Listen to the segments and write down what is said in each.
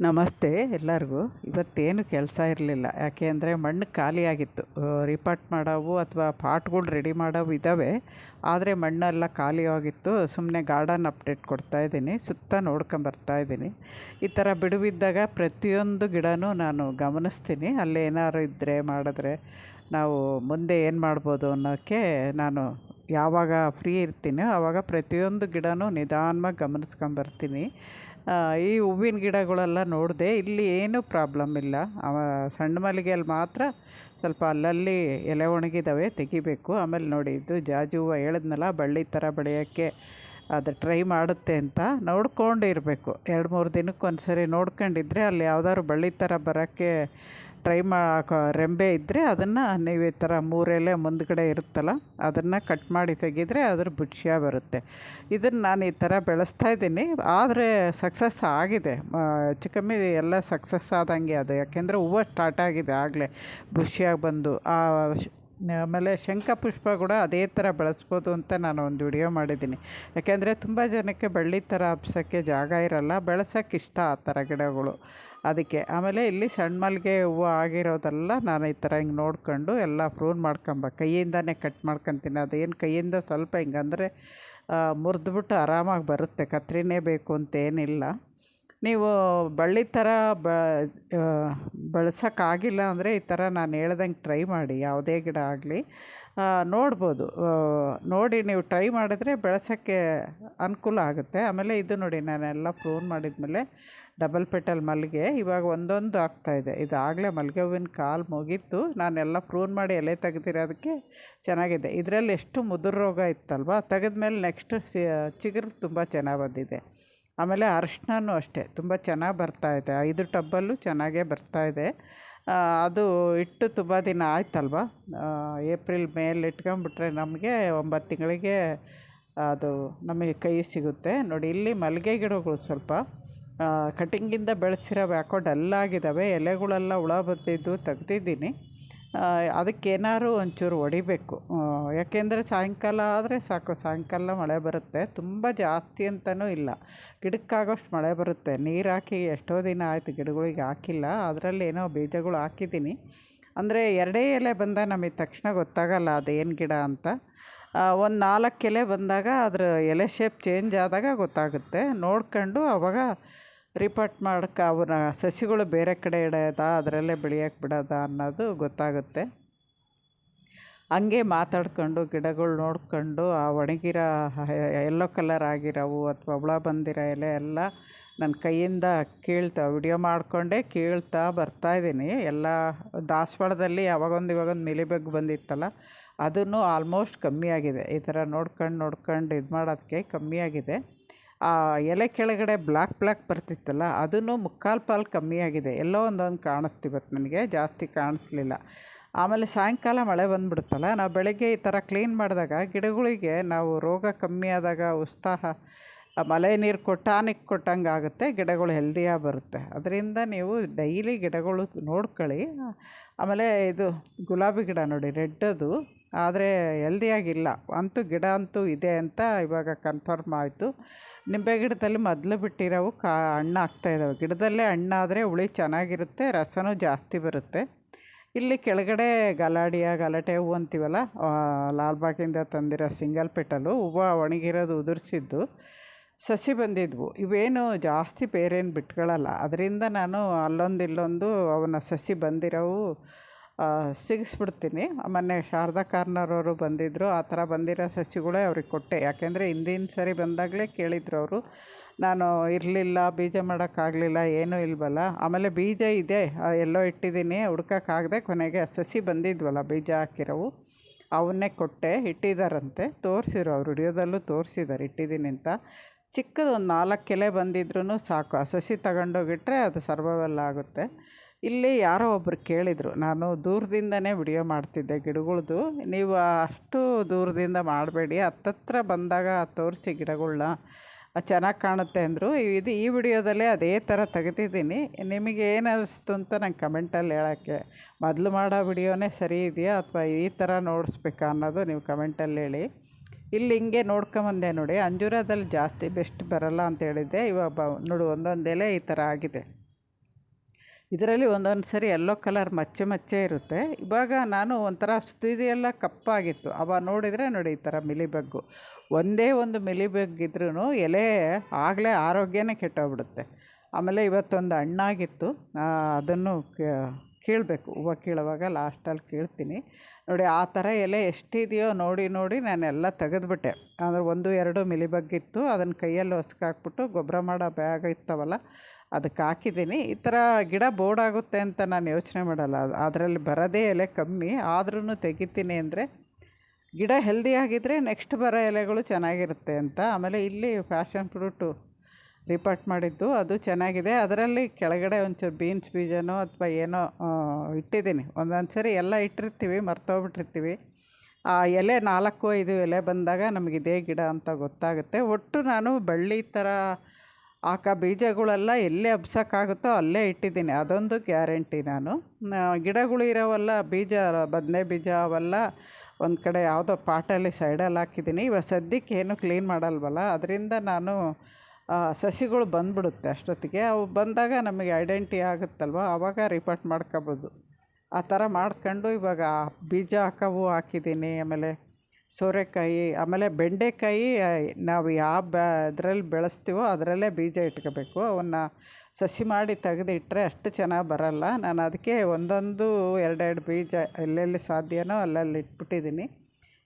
ನಮಸ್ತೆ ಎಲ್ಲರಿಗೂ. ಇವತ್ತೇನು ಕೆಲಸ ಇರಲಿಲ್ಲ. ಯಾಕೆ ಅಂದರೆ ಮಣ್ಣು ಖಾಲಿಯಾಗಿತ್ತು. ರಿಪಾಟ್ ಮಾಡೋವು ಅಥವಾ ಪಾಟ್ಗಳು ರೆಡಿ ಮಾಡೋವು ಇದ್ದಾವೆ ಆದರೆ ಮಣ್ಣೆಲ್ಲ ಖಾಲಿಯಾಗಿತ್ತು. ಸುಮ್ಮನೆ ಗಾರ್ಡನ್ ಅಪ್ಡೇಟ್ ಕೊಡ್ತಾ ಇದ್ದೀನಿ. ಸುತ್ತ ನೋಡ್ಕೊಂಬರ್ತಾ ಇದ್ದೀನಿ. ಈ ಥರ ಬಿಡುವಿದ್ದಾಗ ಪ್ರತಿಯೊಂದು ಗಿಡನೂ ನಾನು ಗಮನಿಸ್ತೀನಿ. ಅಲ್ಲಿ ಏನಾದ್ರು ಇದ್ದರೆ ಮಾಡಿದ್ರೆ ನಾವು ಮುಂದೆ ಏನು ಮಾಡ್ಬೋದು ಅನ್ನೋಕ್ಕೆ ನಾನು ಯಾವಾಗ ಫ್ರೀ ಇರ್ತೀನೋ ಆವಾಗ ಪ್ರತಿಯೊಂದು ಗಿಡನೂ ನಿಧಾನವಾಗಿ ಗಮನಿಸ್ಕೊಂಬರ್ತೀನಿ ಈ ಹೂವಿನ ಗಿಡಗಳೆಲ್ಲ ನೋಡಿದೆ, ಇಲ್ಲಿ ಏನೂ ಪ್ರಾಬ್ಲಮ್ ಇಲ್ಲ. ಸಣ್ಣ ಮಲ್ಲಿಗೆಯಲ್ಲಿ ಮಾತ್ರ ಸ್ವಲ್ಪ ಅಲ್ಲಲ್ಲಿ ಎಲೆ ಒಣಗಿದವೆ, ತೆಗಿಬೇಕು. ಆಮೇಲೆ ನೋಡಿ, ಇದು ಜಾಜಿ ಹೂವು ಹೇಳಿದ್ನಲ್ಲ, ಬಳ್ಳಿ ಥರ ಬೆಳೆಯೋಕ್ಕೆ ಅದು ಟ್ರೈ ಮಾಡುತ್ತೆ ಅಂತ ನೋಡ್ಕೊಂಡಿರಬೇಕು. ಎರಡು ಮೂರು ದಿನಕ್ಕೆ ಒಂದು ಸರಿ ನೋಡ್ಕೊಂಡಿದ್ರೆ ಅಲ್ಲಿ ಯಾವ್ದಾದ್ರು ಬಳ್ಳಿ ಥರ ಬರೋಕ್ಕೆ ಟ್ರೈ ಮಾಡೋ ರೆಂಬೆ ಇದ್ದರೆ ಅದನ್ನು ನೀವು ಈ ಥರ ಮೂರೆಲೆ ಮುಂದ್ಗಡೆ ಇರುತ್ತಲ್ಲ, ಅದನ್ನು ಕಟ್ ಮಾಡಿ ತೆಗೆದರೆ ಅದ್ರ ಬುಚ್ಚಿಯ ಬರುತ್ತೆ. ಇದನ್ನು ನಾನು ಈ ಥರ ಬೆಳೆಸ್ತಾ ಇದ್ದೀನಿ. ಆದರೆ ಸಕ್ಸಸ್ ಆಗಿದೆ. ಹೆಚ್ಚು ಕಮ್ಮಿ ಎಲ್ಲ ಸಕ್ಸಸ್ ಆದಂಗೆ ಅದು. ಯಾಕೆಂದರೆ ಹೂವು ಸ್ಟಾರ್ಟ್ ಆಗಿದೆ ಆಗಲೇ ಬುಷಿಯಾಗಿ ಬಂದು. ಆ, ಆಮೇಲೆ ಶಂಖಪುಷ್ಪ ಕೂಡ ಅದೇ ಥರ ಬೆಳೆಸ್ಬೋದು ಅಂತ ನಾನು ಒಂದು ವಿಡಿಯೋ ಮಾಡಿದ್ದೀನಿ. ಯಾಕೆಂದರೆ ತುಂಬ ಜನಕ್ಕೆ ಬಳ್ಳಿ ಥರ ಹಬ್ಸೋಕ್ಕೆ ಜಾಗ ಇರಲ್ಲ ಬೆಳೆಸೋಕ್ಕೆ ಇಷ್ಟ ಆ ಥರ ಗಿಡಗಳು. ಅದಕ್ಕೆ. ಆಮೇಲೆ ಇಲ್ಲಿ ಸಣ್ಣ ಮಲ್ಲಿಗೆ ಹೂವು ಆಗಿರೋದೆಲ್ಲ ನಾನು ಈ ಥರ ಹಿಂಗೆ ನೋಡ್ಕೊಂಡು ಎಲ್ಲ ಪ್ರೂನ್ ಮಾಡ್ಕೊಂಬ. ಕೈಯಿಂದಾನೇ ಕಟ್ ಮಾಡ್ಕೊತೀನಿ. ಅದೇನು ಕೈಯಿಂದ ಸ್ವಲ್ಪ ಹಿಂಗಂದರೆ ಮುರಿದ್ಬಿಟ್ಟು ಆರಾಮಾಗಿ ಬರುತ್ತೆ. ಕತ್ರಿನೇ ಬೇಕು ಅಂತೇನಿಲ್ಲ. ನೀವು ಬಳ್ಳಿ ಥರ ಬ ಬಳಸೋಕ್ಕಾಗಿಲ್ಲ ಅಂದರೆ ಈ ಥರ ನಾನು ಹೇಳ್ದಂಗೆ ಟ್ರೈ ಮಾಡಿ. ಯಾವುದೇ ಗಿಡ ಆಗಲಿ. ನೋಡ್ಬೋದು. ನೋಡಿ ನೀವು ಟ್ರೈ ಮಾಡಿದ್ರೆ ಬೆಳೆಸೋಕ್ಕೆ ಅನುಕೂಲ ಆಗುತ್ತೆ. ಆಮೇಲೆ ಇದು ನೋಡಿ, ನಾನೆಲ್ಲ ಪ್ರೂನ್ ಮಾಡಿದ್ಮೇಲೆ ಡಬಲ್ ಪೆಟಲ್ ಮಲ್ಲಿಗೆ ಇವಾಗ ಒಂದೊಂದು ಆಗ್ತಾಯಿದೆ ಇದು. ಆಗಲೇ ಮಲ್ಲಿಗೆ ಹೂವಿನ ಕಾಲು ಮುಗೀತು. ನಾನೆಲ್ಲ ಪ್ರೂನ್ ಮಾಡಿ ಎಲೆ ತೆಗೆದಿರೋದಕ್ಕೆ ಚೆನ್ನಾಗಿದೆ. ಇದರಲ್ಲಿ ಎಷ್ಟು ಮುದುರು ರೋಗ ಇತ್ತಲ್ವ? ತೆಗೆದ್ಮೇಲೆ ನೆಕ್ಸ್ಟ್ ಚಿಗುರು ತುಂಬ ಚೆನ್ನಾಗಿ ಬಂದಿದೆ. ಆಮೇಲೆ ಅರ್ಶಿಣನೂ ಅಷ್ಟೇ, ತುಂಬ ಚೆನ್ನಾಗಿ ಬರ್ತಾಯಿದೆ ಐದು ಟಬ್ಬಲ್ಲೂ ಚೆನ್ನಾಗೇ ಬರ್ತಾಯಿದೆ ಅದು ಇಟ್ಟು ತುಂಬ ದಿನ ಆಯ್ತಲ್ವ? ಏಪ್ರಿಲ್ ಮೇಲೆ ಇಟ್ಕೊಂಬಿಟ್ರೆ ನಮಗೆ ಒಂಬತ್ತು ತಿಂಗಳಿಗೆ ಅದು ನಮಗೆ ಕೈ ಸಿಗುತ್ತೆ. ನೋಡಿ, ಇಲ್ಲಿ ಮಲ್ಲಿಗೆ ಗಿಡಗಳು ಸ್ವಲ್ಪ ಕಟಿಂಗಿಂದ ಬೆಳೆಸಿರೋ ಯಾಕೋ ಡಲ್ಲಾಗಿದ್ದಾವೆ ಎಲೆಗಳೆಲ್ಲ ಹುಳ ಬಂದಿದ್ದು ತೆಗ್ದಿದ್ದೀನಿ. ಅದಕ್ಕೇನಾದ್ರು ಒಂಚೂರು ಹೊಡಿಬೇಕು. ಯಾಕೆಂದರೆ ಸಾಯಂಕಾಲ ಆದರೆ ಸಾಕು. ಸಾಯಂಕಾಲ ಮಳೆ ಬರುತ್ತೆ. ತುಂಬ ಜಾಸ್ತಿ ಅಂತಲೂ ಇಲ್ಲ. ಗಿಡಕ್ಕಾಗೋಷ್ಟು ಮಳೆ ಬರುತ್ತೆ. ನೀರು ಹಾಕಿ ಎಷ್ಟೋ ದಿನ ಆಯಿತು ಗಿಡಗಳಿಗೆ ಹಾಕಿಲ್ಲ. ಅದರಲ್ಲಿ ಏನೋ ಬೀಜಗಳು ಹಾಕಿದ್ದೀನಿ. ಅಂದರೆ ಎರಡೇ ಎಲೆ ಬಂದಾಗ ನಮಗೆ ತಕ್ಷಣ ಗೊತ್ತಾಗಲ್ಲ ಅದೇನು ಗಿಡ ಅಂತ. ಒಂದು ನಾಲ್ಕು ಎಲೆ ಬಂದಾಗ ಅದರ ಎಲೆ ಶೇಪ್ ಚೇಂಜ್ ಆದಾಗ ಗೊತ್ತಾಗುತ್ತೆ. ನೋಡ್ಕೊಂಡು ಆವಾಗ ರಿಪಾಟ್ ಮಾಡೋಕ್ಕೆ ಅವನ ಸಸಿಗಳು ಬೇರೆ ಕಡೆ ಇಡೋದಾ, ಅದರಲ್ಲೇ ಬೆಳೆಯೋಕೆ ಬಿಡೋದಾ ಅನ್ನೋದು ಗೊತ್ತಾಗುತ್ತೆ. ಹಂಗೆ ಮಾತಾಡ್ಕೊಂಡು, ಗಿಡಗಳು ನೋಡ್ಕೊಂಡು, ಆ ಒಣಗಿರೋ ಎಲ್ಲೋ ಕಲರ್ ಆಗಿರೋವು ಅಥವಾ ಹುಳ ಬಂದಿರೋ ಎಲೆ ಎಲ್ಲ ನನ್ನ ಕೈಯಿಂದ ಕೀಳ್ತಾ, ವಿಡಿಯೋ ಮಾಡಿಕೊಂಡೇ ಕೀಳ್ತಾ ಬರ್ತಾಯಿದ್ದೀನಿ ಎಲ್ಲ ದಾಸವಾಳದಲ್ಲಿ ಯಾವಾಗೊಂದು ಇವಾಗೊಂದು ಮಿಲಿಬೆಗ್ ಬಂದಿತ್ತಲ್ಲ, ಅದನ್ನು ಆಲ್ಮೋಸ್ಟ್ ಕಮ್ಮಿಯಾಗಿದೆ ಈ ಥರ ನೋಡ್ಕೊಂಡು ನೋಡ್ಕೊಂಡು ಇದು ಮಾಡೋದಕ್ಕೆ ಕಮ್ಮಿಯಾಗಿದೆ ಆ ಎಲೆ ಕೆಳಗಡೆ ಬ್ಲ್ಯಾಕ್ ಬ್ಲ್ಯಾಕ್ ಬರ್ತಿತ್ತಲ್ಲ, ಅದನ್ನು ಮುಕ್ಕಾಲು ಪಾಲು ಕಮ್ಮಿಯಾಗಿದೆ. ಎಲ್ಲೋ ಒಂದೊಂದು ಕಾಣಿಸ್ತಿವತ್ತು ನನಗೆ, ಜಾಸ್ತಿ ಕಾಣಿಸ್ಲಿಲ್ಲ. ಆಮೇಲೆ ಸಾಯಂಕಾಲ ಮಳೆ ಬಂದುಬಿಡುತ್ತಲ್ಲ, ನಾವು ಬೆಳಗ್ಗೆ ಈ ಥರ ಕ್ಲೀನ್ ಮಾಡಿದಾಗ ಗಿಡಗಳಿಗೆ ನಾವು ರೋಗ ಕಮ್ಮಿ ಆದಾಗ ಉತ್ಸಾಹ ಮಳೆ ನೀರು ಕೊಟ್ಟು ಟಾನಿಕ್ ಕೊಟ್ಟಂಗೆ ಆಗುತ್ತೆ, ಗಿಡಗಳು ಹೆಲ್ದಿಯಾಗಿ ಬರುತ್ತೆ. ಅದರಿಂದ ನೀವು ಡೈಲಿ ಗಿಡಗಳು ನೋಡ್ಕೊಳ್ಳಿ. ಆಮೇಲೆ ಇದು ಗುಲಾಬಿ ಗಿಡ ನೋಡಿ, ರೆಡ್ಡದು. ಆದರೆ ಹೆಲ್ದಿಯಾಗಿಲ್ಲ. ಅಂತೂ ಗಿಡ ಅಂತೂ ಇದೆ ಅಂತ ಇವಾಗ ಕನ್ಫರ್ಮ್ ಆಯಿತು. ನಿಂಬೆ ಗಿಡದಲ್ಲಿ ಮೊದಲು ಬಿಟ್ಟಿರೋವು ಕಾ, ಹಣ್ಣು ಆಗ್ತಾಯಿದ್ದಾವೆ ಗಿಡದಲ್ಲೇ ಹಣ್ಣಾದರೆ ಹುಳಿ ಚೆನ್ನಾಗಿರುತ್ತೆ ರಸವೂ ಜಾಸ್ತಿ ಬರುತ್ತೆ. ಇಲ್ಲಿ ಕೆಳಗಡೆ ಗಲಾಡಿಯ, ಗಲಾಟೆ ಹೂವು ಅಂತೀವಲ್ಲ ಲಾಲ್ಬಾಗಿಂದ ತಂದಿರೋ ಸಿಂಗಲ್ ಪೆಟಲು ಹೂವು ಒಣಗಿರೋದು ಉದುರಿಸಿದ್ದು ಸಸಿ ಬಂದಿದ್ವು. ಇವೇನು ಜಾಸ್ತಿ ಬೇರೇನು ಬಿಟ್ಕೊಳ್ಳಲ್ಲ ಅದರಿಂದ ನಾನು ಅಲ್ಲೊಂದು ಇಲ್ಲೊಂದು ಅವನ್ನ ಸಸಿ ಬಂದಿರೋವು ಸಿಗಿಸ್ಬಿಡ್ತೀನಿ. ಮೊನ್ನೆ ಶಾರದಾ ಕಾರ್ನರ್ ಅವರು ಬಂದಿದ್ದರು ಆ ಥರ ಬಂದಿರೋ ಸಸಿಗಳೇ ಅವ್ರಿಗೆ ಕೊಟ್ಟೆ. ಯಾಕೆಂದರೆ ಹಿಂದಿನ ಸರಿ ಬಂದಾಗಲೇ ಕೇಳಿದ್ರು ಅವರು, ನಾನು ಇರಲಿಲ್ಲ, ಬೀಜ ಮಾಡೋಕ್ಕಾಗಲಿಲ್ಲ, ಏನೂ ಇಲ್ವಲ್ಲ. ಆಮೇಲೆ ಬೀಜ ಇದೆ ಎಲ್ಲೋ ಇಟ್ಟಿದ್ದೀನಿ, ಹುಡ್ಕೋಕ್ಕಾಗದೆ ಕೊನೆಗೆ ಸಸಿ ಬಂದಿದ್ವಲ್ಲ ಬೀಜ ಹಾಕಿರೋವು. ಅವನ್ನೇ ಕೊಟ್ಟೆ ಇಟ್ಟಿದ್ದಾರಂತೆ ತೋರಿಸಿರು ಅವ್ರು, ವಿಡಿಯೋದಲ್ಲೂ ತೋರಿಸಿದ್ದಾರೆ ಇಟ್ಟಿದ್ದೀನಿ ಅಂತ. ಚಿಕ್ಕದು ಒಂದು ನಾಲ್ಕು ಎಲೆ ಬಂದಿದ್ರೂ ಸಾಕು. ಆ ಸಸಿ ತಗೊಂಡೋಗಿಟ್ರೆ ಅದು ಸರ್ವವೆಲ್ಲ ಆಗುತ್ತೆ. ಇಲ್ಲಿ ಯಾರೋ ಒಬ್ಬರು ಕೇಳಿದರು, ನಾನು ದೂರದಿಂದನೇ ವಿಡಿಯೋ ಮಾಡ್ತಿದ್ದೆ ಗಿಡಗಳ್ದು, ನೀವು ಅಷ್ಟು ದೂರದಿಂದ ಮಾಡಬೇಡಿ, ಹತ್ತತ್ರ ಬಂದಾಗ ತೋರಿಸಿ ಗಿಡಗಳನ್ನ ಚೆನ್ನಾಗಿ ಕಾಣುತ್ತೆ ಅಂದರು. ಇದು ಈ ವಿಡಿಯೋದಲ್ಲೇ ಅದೇ ಥರ ತೆಗೆದಿದ್ದೀನಿ. ನಿಮಗೆ ಏನು ಅನ್ನಿಸ್ತು ಅಂತ ನಂಗೆ ಕಮೆಂಟಲ್ಲಿ ಹೇಳೋಕ್ಕೆ, ಮೊದಲು ಮಾಡೋ ವಿಡಿಯೋನೇ ಸರಿ ಇದೆಯಾ ಅಥವಾ ಈ ಥರ ನೋಡಿಸ್ಬೇಕಾ ಅನ್ನೋದು ನೀವು ಕಮೆಂಟಲ್ಲಿ ಹೇಳಿ. ಇಲ್ಲಿ ಹಿಂಗೆ ನೋಡ್ಕೊಂಬಂದೆ ನೋಡಿ, ಅಂಜೂರದಲ್ಲಿ ಜಾಸ್ತಿ ಬೆಸ್ಟ್ ಬರಲ್ಲ ಅಂತ ಹೇಳಿದ್ದೆ. ಇವಾಗ ಬ ನೋಡು, ಒಂದೊಂದೆಲೆ ಈ ಥರ ಆಗಿದೆ. ಇದರಲ್ಲಿ ಒಂದೊಂದು ಸರಿ ಎಲ್ಲೋ ಕಲರ್ ಮಚ್ಚೆ ಮಚ್ಚೆ ಇರುತ್ತೆ. ಇವಾಗ ನಾನು ಒಂಥರ ತುದಿಯೆಲ್ಲ ಕಪ್ಪಾಗಿತ್ತು. ಅವ ನೋಡಿದರೆ ನೋಡಿ ಈ ಥರ ಮಿಲಿಬಗ್ಗು ಒಂದೇ ಒಂದು ಮಿಲಿಬಗ್ಗಿದ್ರೂ ಎಲೆ ಆಗಲೇ ಆರೋಗ್ಯನೇ ಕೆಟ್ಟೋಗ್ಬಿಡುತ್ತೆ. ಆಮೇಲೆ ಇವತ್ತೊಂದು ಹಣ್ಣಾಗಿತ್ತು. ಅದನ್ನು ಕೀಳಬೇಕು. ಹೂವು ಕೀಳುವಾಗ ಲಾಸ್ಟಲ್ಲಿ ಕೀಳ್ತೀನಿ. ನೋಡಿ ಆ ಥರ ಎಲೆ ಎಷ್ಟಿದೆಯೋ ನೋಡಿ ನೋಡಿ ನಾನೆಲ್ಲ ತೆಗೆದ್ಬಿಟ್ಟೆ. ಅಂದರೆ ಒಂದು ಎರಡು ಮಿಲಿಬಗ್ಗಿತ್ತು ಅದನ್ನು ಕೈಯಲ್ಲಿ ಹೊಸ್ಕಾಕ್ಬಿಟ್ಟು ಗೊಬ್ಬರ ಮಾಡೋ ಬ್ಯಾಗ್ ಇರ್ತಾವಲ್ಲ ಅದಕ್ಕೆ ಹಾಕಿದ್ದೀನಿ. ಈ ಥರ ಗಿಡ ಬೋರ್ಡಾಗುತ್ತೆ ಅಂತ ನಾನು ಯೋಚನೆ ಮಾಡಲ್ಲ. ಅದರಲ್ಲಿ ಬರೋದೇ ಎಲೆ ಕಮ್ಮಿ. ಆದ್ರೂ ತೆಗಿತೀನಿ ಅಂದರೆ ಗಿಡ ಹೆಲ್ದಿ ಆಗಿದ್ದರೆ ನೆಕ್ಸ್ಟ್ ಬರೋ ಎಲೆಗಳು ಚೆನ್ನಾಗಿರುತ್ತೆ ಅಂತ. ಆಮೇಲೆ ಇಲ್ಲಿ ಫ್ಯಾಷನ್ ಫ್ರೂಟು ರಿಪೋರ್ಟ್ ಮಾಡಿದ್ದು ಅದು ಚೆನ್ನಾಗಿದೆ. ಅದರಲ್ಲಿ ಕೆಳಗಡೆ ಒಂಚೂರು ಬೀನ್ಸ್ ಬೀಜನೋ ಅಥವಾ ಏನೋ ಇಟ್ಟಿದ್ದೀನಿ. ಒಂದೊಂದು ಸರಿ ಎಲ್ಲ ಇಟ್ಟಿರ್ತೀವಿ, ಮರ್ತೋಗ್ಬಿಟ್ಟಿರ್ತೀವಿ. ಆ ಎಲೆ ನಾಲ್ಕು, ಐದು ಎಲೆ ಬಂದಾಗ ನಮಗೆ ಇದೇ ಗಿಡ ಅಂತ ಗೊತ್ತಾಗುತ್ತೆ. ಒಟ್ಟು ನಾನು ಬಳ್ಳಿ ಥರ ಹಾಕೋ ಬೀಜಗಳೆಲ್ಲ ಎಲ್ಲಿ ಹಬ್ಸೋಕ್ಕಾಗುತ್ತೋ ಅಲ್ಲೇ ಇಟ್ಟಿದ್ದೀನಿ. ಅದೊಂದು ಗ್ಯಾರಂಟಿ ನಾನು. ಗಿಡಗಳು ಇರೋವಲ್ಲ, ಬೀಜ, ಬದನೆ ಬೀಜ ಅವೆಲ್ಲ ಒಂದು ಕಡೆ ಯಾವುದೋ ಪಾಟಲ್ಲಿ ಸೈಡಲ್ಲಿ ಹಾಕಿದ್ದೀನಿ. ಇವಾಗ ಸದ್ಯಕ್ಕೆ ಏನು ಕ್ಲೀನ್ ಮಾಡಲ್ವಲ್ಲ, ಅದರಿಂದ ನಾನು ಸಸಿಗಳು ಬಂದ್ಬಿಡುತ್ತೆ ಅಷ್ಟೊತ್ತಿಗೆ. ಅವು ಬಂದಾಗ ನಮಗೆ ಐಡೆಂಟಿ ಆಗುತ್ತಲ್ವ? ಆವಾಗ ರಿಪೋರ್ಟ್ ಮಾಡ್ಕೋಬೋದು. ಆ ಥರ ಮಾಡ್ಕೊಂಡು ಇವಾಗ ಬೀಜ ಹಾಕವು ಹಾಕಿದ್ದೀನಿ. ಆಮೇಲೆ ಸೋರೆಕಾಯಿ, ಆಮೇಲೆ ಬೆಂಡೆಕಾಯಿ ನಾವು ಯಾವ ಬ, ಅದರಲ್ಲಿ ಬೆಳೆಸ್ತೀವೋ ಅದರಲ್ಲೇ ಬೀಜ ಇಟ್ಕೋಬೇಕು. ಅವನ್ನ ಸಸಿ ಮಾಡಿ ತೆಗೆದಿಟ್ರೆ ಅಷ್ಟು ಚೆನ್ನಾಗಿ ಬರಲ್ಲ. ನಾನು ಅದಕ್ಕೆ ಒಂದೊಂದು ಎರಡೆರಡು ಬೀಜ ಎಲ್ಲೆಲ್ಲಿ ಸಾಧ್ಯನೋ ಅಲ್ಲಲ್ಲಿ ಇಟ್ಬಿಟ್ಟಿದ್ದೀನಿ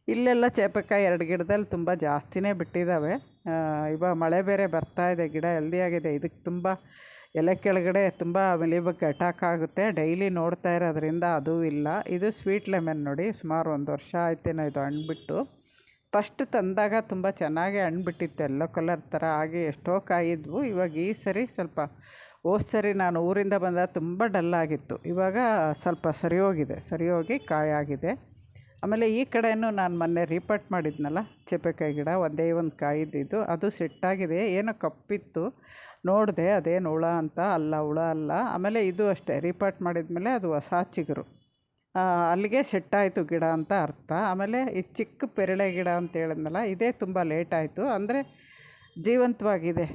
ಇಲ್ಲೆಲ್ಲ ಚೇಪಕಾಯಿ ಎರಡು ಗಿಡದಲ್ಲಿ ತುಂಬ ಜಾಸ್ತಿನೇ ಬಿಟ್ಟಿದ್ದಾವೆ ಇವಾಗ ಮಳೆ ಬೇರೆ ಬರ್ತಾ ಇದೆ, ಗಿಡ ಹೆಲ್ದಿಯಾಗಿದೆ. ಇದಕ್ಕೆ ತುಂಬ ಎಲೆ ಕೆಳಗಡೆ ತುಂಬ ಮಿಲಿಬಗ್ ಅಟ್ಯಾಕ್ ಆಗುತ್ತೆ. ಡೈಲಿ ನೋಡ್ತಾ ಇರೋದ್ರಿಂದ ಅದು ಇಲ್ಲ. ಇದು ಸ್ವೀಟ್ ಲೆಮನ್ ನೋಡಿ, ಸುಮಾರು ಒಂದು ವರ್ಷ ಆಯ್ತೇನೋ ಇದು ಹಣ್ಣು ಬಿಟ್ಟು ಫಸ್ಟ್ ತಂದಾಗ ತುಂಬ ಚೆನ್ನಾಗಿ ಹಣ್ಣು ಬಿಟ್ಟಿತ್ತು ಎಲ್ಲೋ ಕಲರ್ ಥರ ಆಗಿ ಎಷ್ಟೋ ಕಾಯಿದ್ವು. ಇವಾಗ ಈ ಸರಿ ಸ್ವಲ್ಪ, ಹೋದ ಸರಿ ನಾನು ಊರಿಂದ ಬಂದಾಗ ತುಂಬ ಡಲ್ ಆಗಿತ್ತು. ಇವಾಗ ಸ್ವಲ್ಪ ಸರಿ ಹೋಗಿದೆ ಸರಿ ಹೋಗಿ ಕಾಯಾಗಿದೆ. ಆಮೇಲೆ ಈ ಕಡೆಯೂ ನಾನು ಮೊನ್ನೆ ರೀಪಟ್ ಮಾಡಿದ್ನಲ್ಲ, ಚೇಪೆಕಾಯಿ ಗಿಡ, ಒಂದೇ ಒಂದು ಕಾಯಿದ್ದಿದ್ದು ಅದು ಸೆಟ್ಟಾಗಿದೆ, ಏನೋ ಕಪ್ಪಿತ್ತು, ನೋಡಿದೆ ಅದೇನು ಹುಳ ಅಂತ, ಅಲ್ಲ ಹುಳ ಅಲ್ಲ, ಆಮೇಲೆ ಇದು ಅಷ್ಟೇ ರೀಪಾಟ್ ಮಾಡಿದ್ಮೇಲೆ ಅದು ಹೊಸ ಚಿಗುರು. ಅಲ್ಲಿಗೆ ಸೆಟ್ಟಾಯಿತು ಗಿಡ ಅಂತ ಅರ್ಥ. ಆಮೇಲೆ ಈ ಚಿಕ್ಕ ಪೆರಳೆ ಗಿಡ ಅಂತ ಹೇಳಿದ್ನಲ್ಲ, ಇದೇ ತುಂಬ ಲೇಟ್ ಆಯಿತು. ಅಂದರೆ ಜೀವಂತವಾಗಿದೆ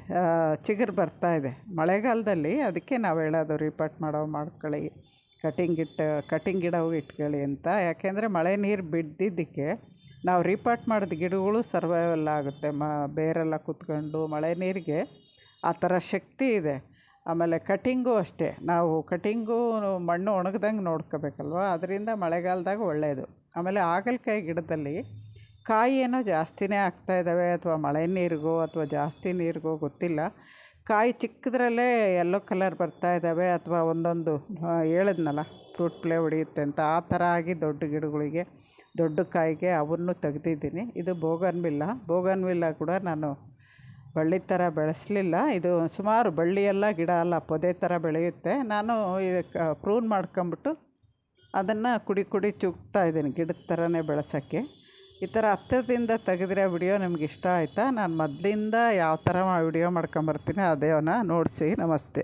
ಚಿಗುರು ಇದೆ. ಮಳೆಗಾಲದಲ್ಲಿ ಅದಕ್ಕೆ ನಾವು ಹೇಳೋದು ರೀಪಾಟ್ ಮಾಡೋ ಮಾಡ್ಕೊಳ್ಳಿ ಕಟಿಂಗ್ ಇಟ್ಟು, ಕಟಿಂಗ್ ಗಿಡವು ಇಟ್ಕೊಳ್ಳಿ ಅಂತ. ಯಾಕೆಂದರೆ ಮಳೆ ನೀರು ಬಿದ್ದಿದ್ದಕ್ಕೆ ನಾವು ರೀಪಾಟ್ ಮಾಡಿದ ಗಿಡಗಳು ಸರ್ವೈವಲ್ ಆಗುತ್ತೆ. ಮ, ಬೇರೆಲ್ಲ ಕುತ್ಕೊಂಡು ಮಳೆ ನೀರಿಗೆ ಆ ಥರ ಶಕ್ತಿ ಇದೆ. ಆಮೇಲೆ ಕಟಿಂಗು ಅಷ್ಟೇ. ನಾವು ಕಟಿಂಗು ಮಣ್ಣು ಒಣಗ್ದಂಗೆ ನೋಡ್ಕೋಬೇಕಲ್ವ? ಅದರಿಂದ ಮಳೆಗಾಲದಾಗ ಒಳ್ಳೆಯದು ಆಮೇಲೆ ಹಾಗಲಕಾಯಿ ಗಿಡದಲ್ಲಿ ಕಾಯಿ ಏನೋ ಜಾಸ್ತಿನೇ ಆಗ್ತಾ ಇದ್ದಾವೆ, ಅಥವಾ ಮಳೆ ನೀರಿಗೋ ಅಥವಾ ಜಾಸ್ತಿ ನೀರಿಗೋ ಗೊತ್ತಿಲ್ಲ. ಕಾಯಿ ಚಿಕ್ಕದ್ರಲ್ಲೇ ಎಲ್ಲೋ ಕಲರ್ ಬರ್ತಾ ಇದ್ದಾವೆ ಅಥವಾ ಒಂದೊಂದು ಹೇಳದ್ನಲ್ಲ, ಫ್ರೂಟ್ ಪ್ಲೇ ಹೊಡೆಯುತ್ತೆ ಅಂತ. ಆ ಥರ ಆಗಿ ದೊಡ್ಡ ಗಿಡಗಳಿಗೆ, ದೊಡ್ಡ ಕಾಯಿಗೆ ಅವನ್ನು ತೆಗ್ದಿದ್ದೀನಿ. ಇದು ಬೋಗನ್ವಿಲ್ಲ ಬೋಗನ್ವಿಲ್ಲ ಕೂಡ ನಾನು ಬಳ್ಳಿ ಥರ ಬೆಳೆಸಲಿಲ್ಲ. ಇದು ಸುಮಾರು ಬಳ್ಳಿಯೆಲ್ಲ ಗಿಡ ಅಲ್ಲ, ಪೊದೆ ಥರ ಬೆಳೆಯುತ್ತೆ. ನಾನು ಇದಕ್ಕೆ ಪ್ರೂನ್ ಮಾಡ್ಕೊಂಬಿಟ್ಟು ಅದನ್ನು ಕುಡಿ ಕುಡಿ ಚುಗ್ತಾ ಇದ್ದೀನಿ ಗಿಡದ ಥರನೇ ಬೆಳೆಸೋಕ್ಕೆ. ಈ ಥರ ಹತ್ತಿರದಿಂದ ತೆಗೆದಿರೋ ವಿಡಿಯೋ ನಿಮ್ಗೆ ಇಷ್ಟ ಆಯಿತಾ? ನಾನು ಮೊದಲಿಂದ ಯಾವ ಥರ ವಿಡಿಯೋ ಮಾಡ್ಕೊಂಬರ್ತೀನಿ ಅದೇವನ್ನ ನೋಡಿಸಿ, ನಮಸ್ತೆ.